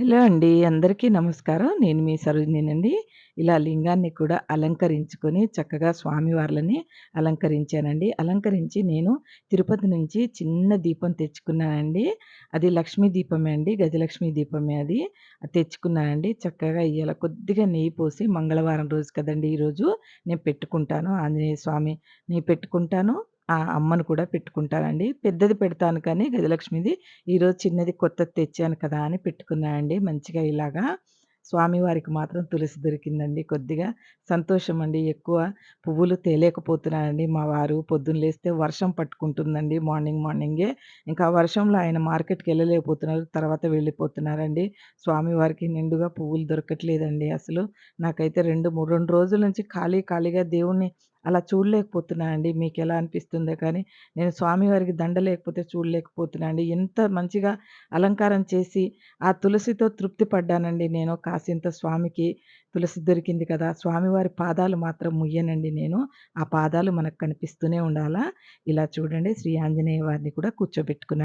Hello అండి. అందరికీ నమస్కారం. నేను మీ సరోజినినండి. ఇలా లింగాన్ని కూడా అలంకరించుకొని చక్కగా స్వామివార్లని అలంకరించానండి. అలంకరించి నేను తిరుపతి నుంచి చిన్న దీపం తెచ్చుకున్నానండి. అది లక్ష్మీ దీపమే అండి. గజలక్ష్మి దీపమే అది. తెచ్చుకున్నానండి. చక్కగా ఇయ్యాల కొద్దిగా నెయ్యి పోసి మంగళవారం రోజు కదండి ఈరోజు నేను పెట్టుకుంటాను. ఆంజనేయ స్వామి నేను పెట్టుకుంటాను. ఆ! అమ్మను కూడా పెట్టుకుంటానండి. పెద్దది పెడతాను కానీ గజలక్ష్మిది. ఈరోజు చిన్నది కొత్తది తెచ్చాను కదా అని పెట్టుకున్నానండి మంచిగా ఇలాగా స్వామివారికి మాత్రం తులసి దొరికిందండి. కొద్దిగా సంతోషం అండి ఎక్కువ పువ్వులు తేలేకపోతున్నానండి. మా వారు పొద్దున్న లేస్తే వర్షం పట్టుకుంటుందండి మార్నింగ్ మార్నింగే. ఇంకా వర్షంలో ఆయన మార్కెట్కి వెళ్ళలేకపోతున్నారు తర్వాత వెళ్ళిపోతున్నారండి. స్వామివారికి నిండుగా పువ్వులు దొరకట్లేదండి అసలు. నాకైతే 2, 3 2 రోజుల నుంచి ఖాళీ ఖాళీగా దేవుణ్ణి అలా చూడలేకపోతున్నానండి. మీకెలా అనిపిస్తుందో కానీ, నేను స్వామివారికి దండ లేకపోతే చూడలేకపోతున్నా అండి. ఎంత మంచిగా అలంకారం చేసి, ఆ తులసితో తృప్తి పడ్డానండి నేను. కాసింత స్వామికి తులసి దొరికింది కదా! స్వామివారి పాదాలు మాత్రం ముయ్యనండి నేను. ఆ పాదాలు మనకు కనిపిస్తూనే ఉండాలా. ఇలా చూడండి శ్రీ ఆంజనేయ వారిని కూడా కూర్చోబెట్టుకున్నా.